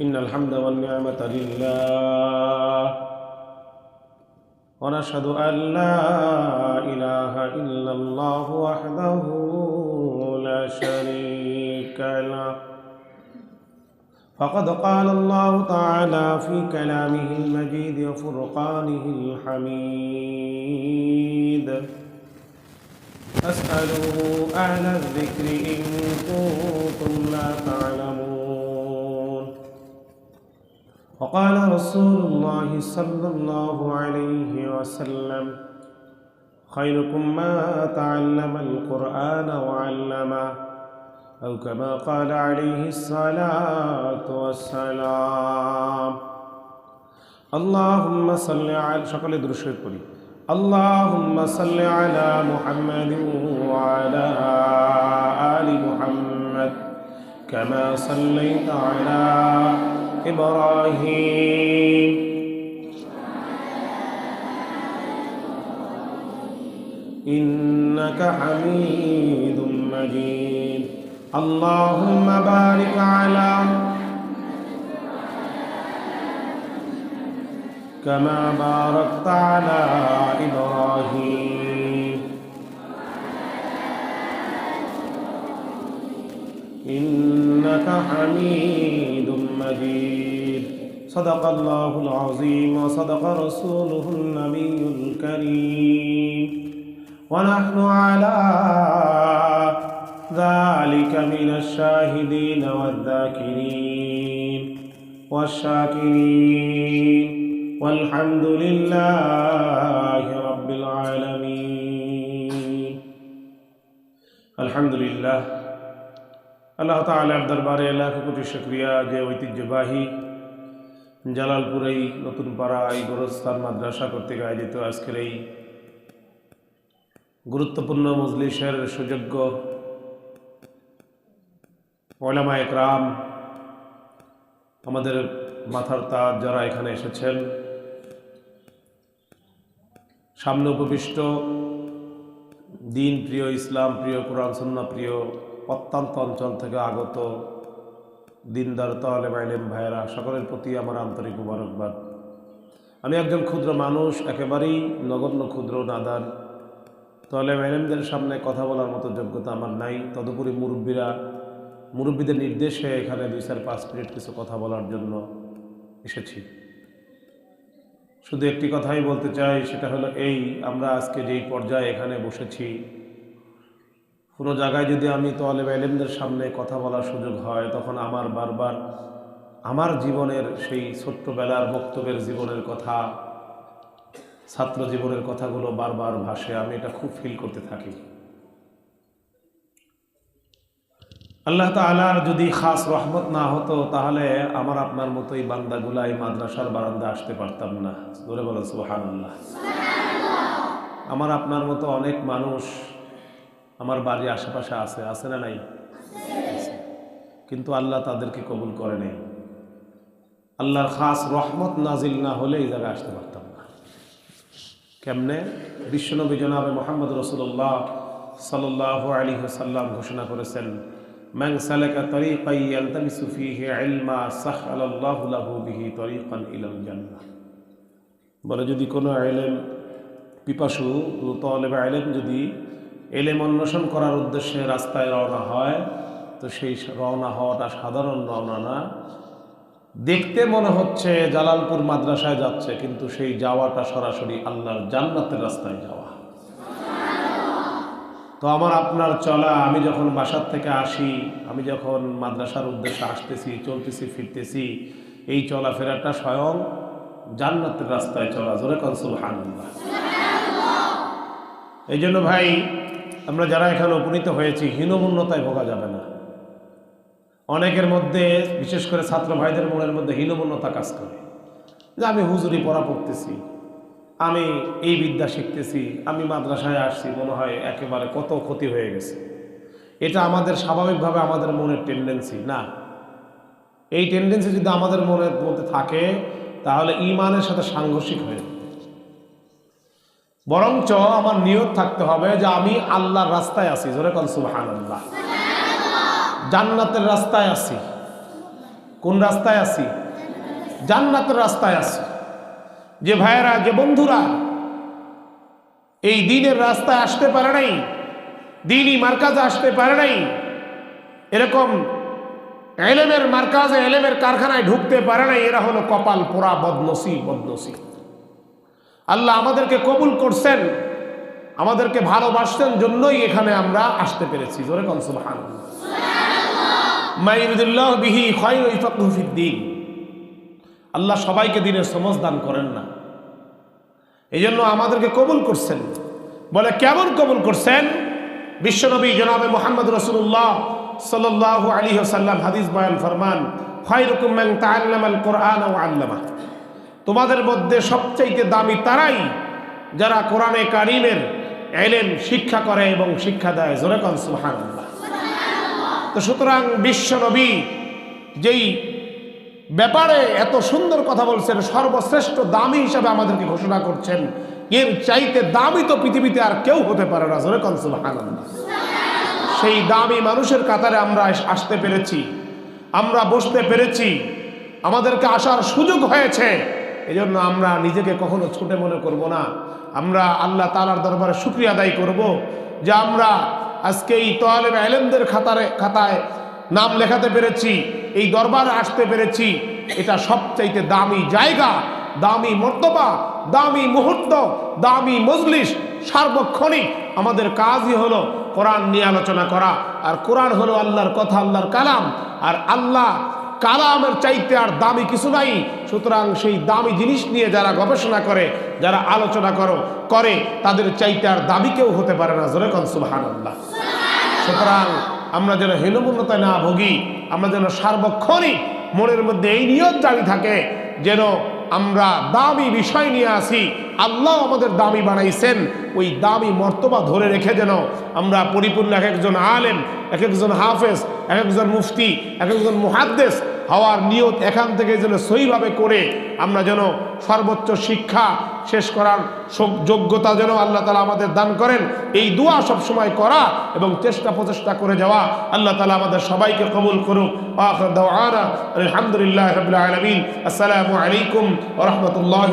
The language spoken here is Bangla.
إن الحمد والنعمة لله. ونشهد أن لا إله إلا الله وحده لا شريك له. فقد قال الله تعالى في كلامه المجيد وفرقانه الحميد. فاسألوا أهل الذكر إن كنتم لا تعلمون. وقال رسول الله صلى الله عليه وسلم خيركم ما تعلم القرآن وعلمه أو كما قال عليه الصلاة والسلام. اللهم صل على شكل درشد قولي اللهم صل على محمد وعلى آل محمد. كما صليت على إبراهيم. إنك حميد مجيد. اللهم بارك على كما باركت على إبراهيم. إنك حميد مجيد. صدق الله العظيم وصدق رسوله النبي الكريم. ونحن على ذلك من الشاهدين والذاكرين. والشاكرين. والحمد لله رب العالمين. الحمد لله. আল্লাহ তালার দরবারে লাখ কোটি শুক্রিয়া যে ঐতিহ্যবাহী জালালপুর এই নতুন পাড়া, এই গোরস্থান মাদ্রাসা কর্তৃক আয়োজিত আজকের এই গুরুত্বপূর্ণ মজলিসের সুযোগ্য ওলামা একরাম, আমাদের মাথার তাজ যারা এখানে এসেছেন, সামনে উপবিষ্ট দিন প্রিয় ইসলাম, প্রিয় কোরআন সন্না প্রিয় প্রত্যন্ত অঞ্চল থেকে আগত দিনদার তালেম আইলেম ভাইয়েরা, সকলের প্রতি আমার আন্তরিক মুবারকবাদ। আমি একজন ক্ষুদ্র মানুষ, একেবারেই নগণ্য ক্ষুদ্র নাদান। তাহলে ম্যাডামদের সামনে কথা বলার মতো যোগ্যতা আমার নাই। তদুপরি মুরব্বীরা, মুরব্বীদের নির্দেশে এখানে দুই চার পাঁচ মিনিট কিছু কথা বলার জন্য এসেছি। শুধু একটি কথাই বলতে চাই, সেটা হলো এই, আমরা আজকে যেই পর্যায়ে এখানে বসেছি কোনো জায়গায় যদি আমি তোয়ালে এলেমদের সামনে কথা বলার সুযোগ হয় তখন আমার বারবার আমার জীবনের সেই ছোট্টবেলার বক্তব্যের জীবনের কথা ছাত্র জীবনের কথাগুলো বারবার ভাসে। আমি এটা খুব ফিল করতে থাকি। আল্লাহ তালার যদি খাস রহমত না হতো তাহলে আমার আপনার মতোই বান্দাগুলা এই মাদ্রাসার বারান্দা আসতে পারতাম না। ধরে বলেন সুহান আল্লাহ আমার আপনার মতো অনেক মানুষ আমার বাড়ির আশেপাশে আছে আছে না নাই? কিন্তু আল্লাহ তাদেরকে কবুল করে নেই। আল্লাহর খাস রহমত নাজিল না হলে এই জায়গায় আসতে পারতাম না। কেমনে? বিশ্বনবী জনাবে মোহাম্মদ রসুল্লাহ সাল্লাহ আলী সাল্লাম ঘোষণা করেছেন ম্যাং সালেকা তরিকাই আলতামিসু ফিহি ইলমা সাহআলাল্লাহু লাহু বিহি তরিকান বলে যদি কোনো এলেম পিপাসু, তলেব এলেম যদি এলেম অন্বেষণ করার উদ্দেশ্যে রাস্তায় রওনা হয়। তো সেই রওনা হওয়াটা সাধারণ রওনা না। দেখতে মনে হচ্ছে জালালপুর মাদ্রাসায় যাচ্ছে, কিন্তু সেই যাওয়াটা সরাসরি আল্লাহর জান্নাতের রাস্তায় যাওয়া। তো আমার আপনার চলা, আমি যখন বাসার থেকে আসি, আমি যখন মাদ্রাসার উদ্দেশ্যে আসতেছি, চলতেছি, ফিরতেছি, এই চলাফেরাটা স্বয়ং জান্নাতের রাস্তায় চলা। জোরে কনসুল হানুল্লাহ এই জন্য ভাই আমরা যারা এখানে উপনীত হয়েছি, হীনমূন্যতায় ভোগা যাবে না। অনেকের মধ্যে, বিশেষ করে ছাত্র ভাইদের মনের মধ্যে হীনমূন্যতা কাজ করে। যে আমি হুজুরি পড়া পড়তেছি, আমি এই বিদ্যা শিখতেছি, আমি মাদ্রাসায় আসছি, মনে হয় একেবারে কত ক্ষতি হয়ে গেছে। এটা আমাদের স্বাভাবিকভাবে আমাদের মনের টেন্ডেন্সি না? এই টেন্ডেন্সি যদি আমাদের মনের মধ্যে থাকে, তাহলে ইমানের সাথে সাংঘর্ষিক হয়ে যাবে। বরঞ্চ আমার নিয়ত থাকতে হবে যে আমি আল্লাহর রাস্তায় আছি। জোরে কন সুবাহান আল্লাহ জান্নাতের রাস্তায় আছি। কোন রাস্তায় আছি? জান্নাতের রাস্তায় আছি। যে ভাইয়েরা, যে বন্ধুরা, এই দিনের রাস্তায় আসতে পারে নাই, দিনই মার্কাজে আসতে পারে নাই, এরকম এলেমের মার্কাজে, এলেমের কারখানায় ঢুকতে পারে নাই, এরা হলো কপাল পোড়া বদনসি বদনসি আল্লাহ আমাদেরকে কবুল করছেন আমাদেরকে ভালোবাসছেন জন্যই এখানে আমরা আসতে পেরেছি। জোরে কনসুবাহান মাইরুদুল্লাহ বিহি খয়ফিদ্দিন আল্লাহ সবাইকে দিনের সমজ দান করেন না। এই জন্য আমাদেরকে কবুল করছেন। বলে কেমন কবুল করছেন? বিশ্বনবী জনাবে মোহাম্মদ রসুল্লাহ সাল্লাহ আলী সাল্লাম হাদিস বয়ান ফরমান খয়রুকুম আল কোরআন ও আল্লামা তোমাদের মধ্যে সবচাইতে দামি তারাই যারা কোরআনে কারিমের এলেম শিক্ষা করে এবং শিক্ষা দেয়। জোরে কন, সুবহানাল্লাহ। তো সুতরাং বিশ্বনবী যেই ব্যাপারে এত সুন্দর কথা বলছেন, সর্বশ্রেষ্ঠ দামি হিসাবে আমাদেরকে ঘোষণা করছেন, এর চাইতে দামি তো পৃথিবীতে আর কেউ হতে পারে না। জোরে কন, সুবহানাল্লাহ। সেই দামি মানুষের কাতারে আমরা আসতে পেরেছি, আমরা বসতে পেরেছি, আমাদেরকে আসার সুযোগ হয়েছে। এজন্য আমরা নিজেকে কখনো ছোটে মনে করব না। আমরা আল্লাহ তালার দরবারে শুক্রিয়া আদায় করব যে আমরা আজকে এই তোয়ালের আলেমদের খাতারে, খাতায় নাম লেখাতে পেরেছি, এই দরবারে আসতে পেরেছি। এটা সবচাইতে দামি জায়গা, দামি মর্তবা, দামি মুহূর্ত, দামি মজলিস, সার্বক্ষণিক। আমাদের কাজই হলো কোরআন নিয়ে আলোচনা করা। আর কোরআন হলো আল্লাহর কথা, আল্লাহর কালাম। আর আল্লাহ কালামের চাইতে আর দামি কিছু নাই। সুতরাং সেই দামি জিনিস নিয়ে যারা গবেষণা করে, যারা আলোচনা করো, করে, তাদের চাইতে আর দামি কেউ হতে পারে না। জোরে কনসুলহান আল্লাহ সুতরাং আমরা যেন হীনমূল্যতায় না ভুগি, আমরা যেন সার্বক্ষণিক মনের মধ্যে এই নিয়ত জারি থাকে, যেন আমরা দামি বিষয় নিয়ে আসি। আল্লাহ আমাদের দামি বানাইছেন। ওই দামি মর্তবা ধরে রেখে যেন আমরা পরিপূর্ণ এক একজন আলেম, এক একজন হাফেজ, এক একজন মুফতি, এক একজন মুহাদ্দেস হওয়ার নিয়ত এখান থেকে যেন সহিভাবে করে আমরা যেন সর্বোচ্চ শিক্ষা শেষ করার যোগ্যতা যেন আল্লাহ তালা আমাদের দান করেন, এই দোয়া সব সময় করা এবং চেষ্টা প্রচেষ্টা করে যাওয়া আল্লাহ তালা আমাদের সবাইকে কবুল করুক। আলহামদুলিল্লাহ আসসালামু আলাইকুম রহমতুল্লাহ